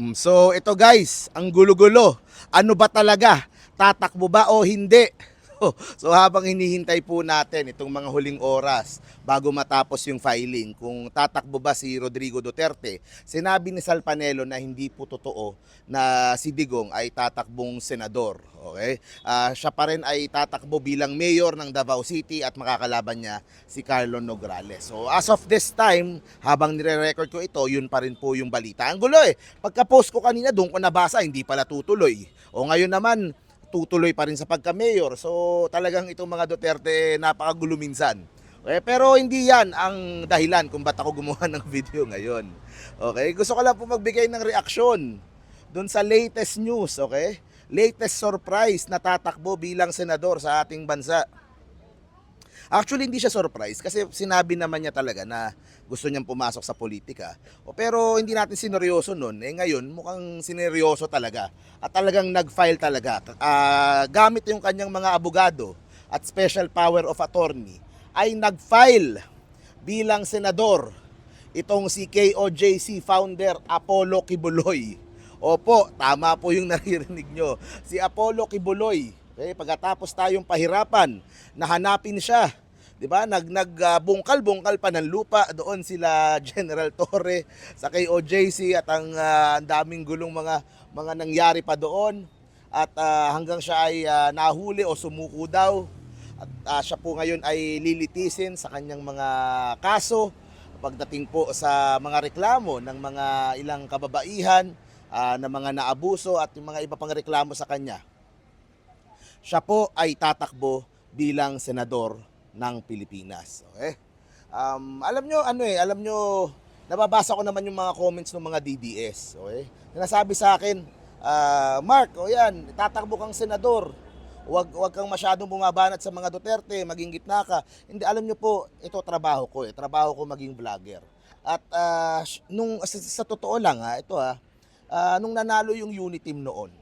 Mm, So ito guys, ang gulo-gulo. Ano ba talaga? Tatakbo ba o hindi? So habang hinihintay po natin itong mga huling oras bago matapos yung filing kung tatakbo ba si Rodrigo Duterte, sinabi ni Sal Panelo na hindi po totoo na si Digong ay tatakbong senador. Okay? Ah, siya pa rin ay tatakbo bilang mayor ng Davao City at makakalaban niya si Carlo Nograles. So as of this time, habang nire-record ko ito, yun pa rin po yung balita. Ang gulo eh. Pagka-post ko kanina, doon ko nabasa, hindi pala tutuloy. O ngayon naman, tutuloy pa rin sa pagka-mayor. So talagang itong mga Duterte napakagulo minsan. Okay, pero hindi yan ang dahilan kung ba't ako gumawa ng video ngayon. Okay, gusto ko lang po magbigay ng reaksyon doon sa latest news, okay? Latest surprise na tatakbo bilang senador sa ating bansa. Actually, hindi siya surprise kasi sinabi naman niya talaga na gusto niyang pumasok sa politika. O, pero hindi natin sineryoso nun. Eh ngayon, mukhang sineryoso talaga. At talagang nag-file talaga. Ah, gamit yung kanyang mga abogado at special power of attorney ay nag-file bilang senador itong si KOJC founder Apollo Kibuloy. Opo, tama po yung naririnig nyo. Si Apollo Kibuloy, okay, pagkatapos tayong pahirapan, nahanapin siya. 'Di ba? Nag nagbungkal-bungkal pa ng lupa doon sila General Torre sa KOJC at ang ah, ang daming gulong mga mga nangyari pa doon at ah, hanggang siya ay ah, nahuli o sumuko daw at ah, siya po ngayon ay lilitisin sa kanyang mga kaso pagdating po sa mga reklamo ng mga ilang kababaihan ah, na mga naabuso at yung mga iba pang reklamo sa kanya. Siya po ay tatakbo bilang senador ng Pilipinas. Okay? Um, alam nyo, ano eh, alam nyo, nababasa ko naman yung mga comments ng mga DDS. Okay? Nasabi sa akin, ah, Mark, o yan, tatakbo kang senador. Huwag, huwag kang masyadong bumabanat sa mga Duterte, maging gitna ka. Hindi, alam nyo po, ito trabaho ko eh. Trabaho ko maging vlogger. At ah, sh- nung, sa, sa totoo lang ha, ito ha, ah, nung nanalo yung unit team noon,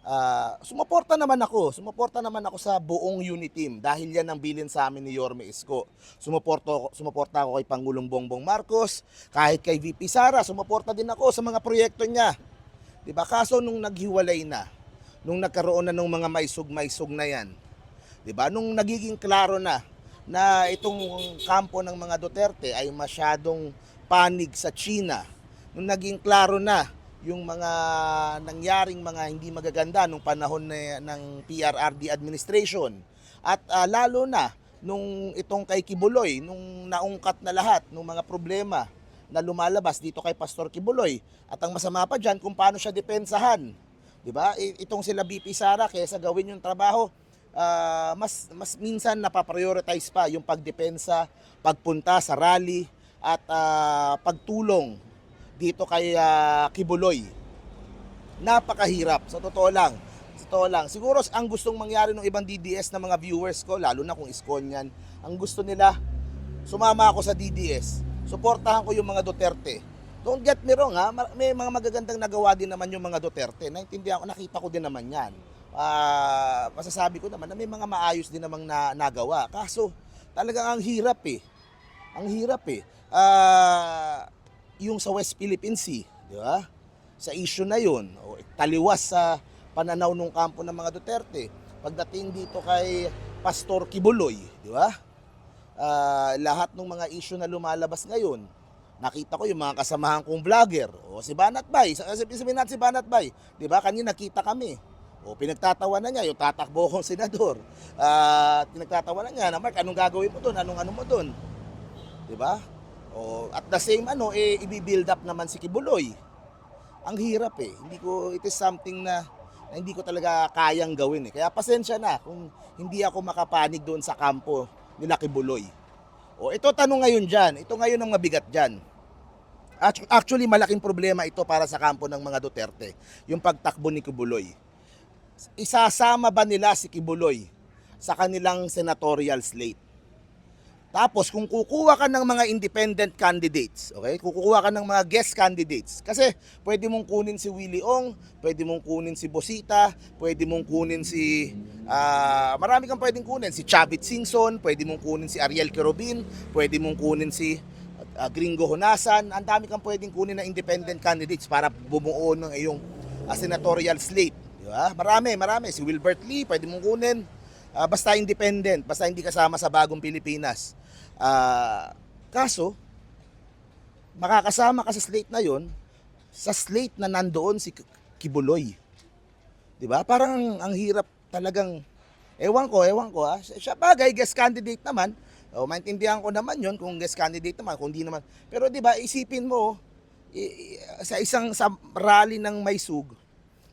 Ah, sumuporta naman ako. Sumuporta naman ako sa buong unit team dahil yan ang bilin sa amin ni Yorme Isko. Sumuporta ako, sumuporta ako kay Pangulong Bongbong Marcos, kahit kay VP Sara, sumuporta din ako sa mga proyekto niya. 'Di ba? Kaso nung naghiwalay na, nung nagkaroon na ng mga maisug-maisug na yan, 'di ba? Nung nagiging klaro na na itong kampo ng mga Duterte ay masyadong panig sa China. Nung naging klaro na yung mga nangyaring mga hindi magaganda nung panahon na, ng PRRD administration. At ah, lalo na nung itong kay Kibuloy, nung naungkat na lahat ng mga problema na lumalabas dito kay Pastor Kibuloy. At ang masama pa dyan kung paano siya depensahan. 'Di ba? Itong sila BP Sara kaysa gawin yung trabaho, ah, mas mas minsan napaprioritize pa yung pagdepensa, pagpunta sa rally at ah, pagtulong dito kay ah, Kibuloy. Napakahirap, sa totoo lang. Sa totoo lang. Siguro ang gustong mangyari ng ibang DDS na mga viewers ko, lalo na kung iskon yan, ang gusto nila, sumama ako sa DDS. Suportahan ko yung mga Duterte. Don't get me wrong ha, may mga magagandang nagawa din naman yung mga Duterte. Naintindihan ko, nakita ko din naman yan. Ah, masasabi ko naman na may mga maayos din namang na, nagawa. Kaso, talagang ang hirap eh. Ang hirap eh. Ah, yung sa West Philippine Sea, di ba? Sa issue na yun, o taliwas sa pananaw ng kampo ng mga Duterte. Pagdating dito kay Pastor Kibuloy, di ba? Ah, lahat ng mga issue na lumalabas ngayon, nakita ko yung mga kasamahan kong vlogger, o si Banat Bay, sabihin natin si Banat Bay, di ba? Kanina nakita kami. O pinagtatawanan niya, yung tatakbo kong senador. Ah, pinagtatawanan niya na, Mark, anong gagawin mo doon? Anong ano mo doon? Di ba? O at the same ano eh i-build up naman si Kibuloy. Ang hirap eh. Hindi ko it is something na, na hindi ko talaga kayang gawin eh. Kaya pasensya na kung hindi ako makapanig doon sa kampo nila Kibuloy. O ito tanong ngayon diyan. Ito ngayon ang mabigat. Actu- Actually, malaking problema ito para sa kampo ng mga Duterte, yung pagtakbo ni Kibuloy. Isasama ba nila si Kibuloy sa kanilang senatorial slate? Tapos kung kukuha ka ng mga independent candidates, okay? Kukuha ka ng mga guest candidates. Kasi pwede mong kunin si Willie Ong, pwede mong kunin si Bosita, pwede mong kunin si ah, marami kang pwedeng kunin, si Chavit Singson, pwede mong kunin si Ariel Kerobin, pwede mong kunin si ah, Gringo Honasan, ang dami kang pwedeng kunin na independent candidates para bumuo ng iyong ah, senatorial slate. Di ba? Marami, marami. Si Wilbert Lee, pwede mong kunin. Ah, basta independent, basta hindi kasama sa bagong Pilipinas. Ah, kaso, makakasama ka sa slate na yon sa slate na nandoon si Kibuloy. 'Di ba? Parang ang, ang hirap talagang ewan ko, ewan ko ha. Siya bagay guest candidate naman. O maintindihan ko naman 'yon kung guest candidate naman, kung di naman. Pero 'di ba, isipin mo i- i- sa isang sa rally ng Maysug.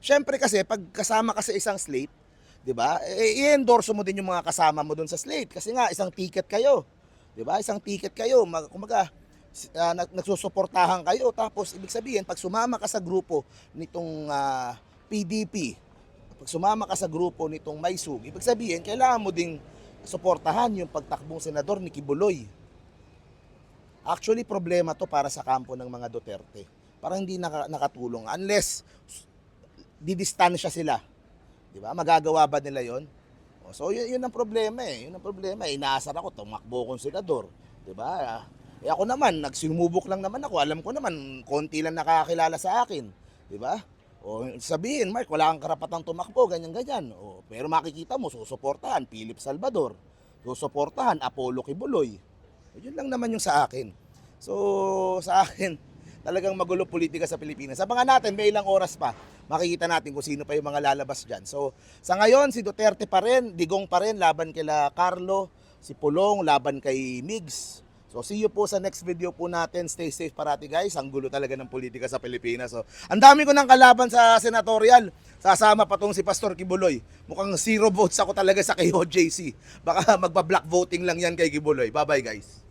Syempre kasi pag kasama ka sa isang slate, 'di ba? Eh, i-endorse mo din yung mga kasama mo doon sa slate kasi nga isang ticket kayo. 'Di ba? Isang ticket kayo, mag, kumaga s- ah, nag- nagsusuportahan kayo tapos ibig sabihin pag sumama ka sa grupo nitong ah, PDP, pag sumama ka sa grupo nitong Maysug, ibig sabihin kailangan mo ding suportahan yung pagtakbong senador ni Kibuloy. Actually, problema to para sa kampo ng mga Duterte. Parang hindi naka- nakatulong unless didistansya sila. 'Di ba? Magagawa ba nila 'yon? O, So, yun, yun ang problema eh. Yun ang problema. Eh, inaasar ako, tumakbo kong senador. ba? Eh ako naman, nagsinumubok lang naman ako. Alam ko naman, konti lang nakakilala sa akin. ba? O sabihin, Mark, wala kang karapatang tumakbo, ganyan-ganyan. O, pero makikita mo, susuportahan, Philip Salvador. Susuportahan, Apollo Kibuloy. Eh, Yun lang naman yung sa akin. So, sa akin, talagang magulo politika sa Pilipinas. Abangan natin, may ilang oras pa. Makikita natin kung sino pa yung mga lalabas dyan. So, sa ngayon, si Duterte pa rin, Digong pa rin, laban kila Carlo, si Pulong, laban kay Migs. So, see you po sa next video po natin. Stay safe parati guys. Ang gulo talaga ng politika sa Pilipinas. So, ang dami ko ng kalaban sa senatorial. Sasama pa tong si Pastor Kibuloy. Mukhang zero votes ako talaga sa kay OJC. Baka magpa-black voting lang yan kay Kibuloy. Bye-bye guys.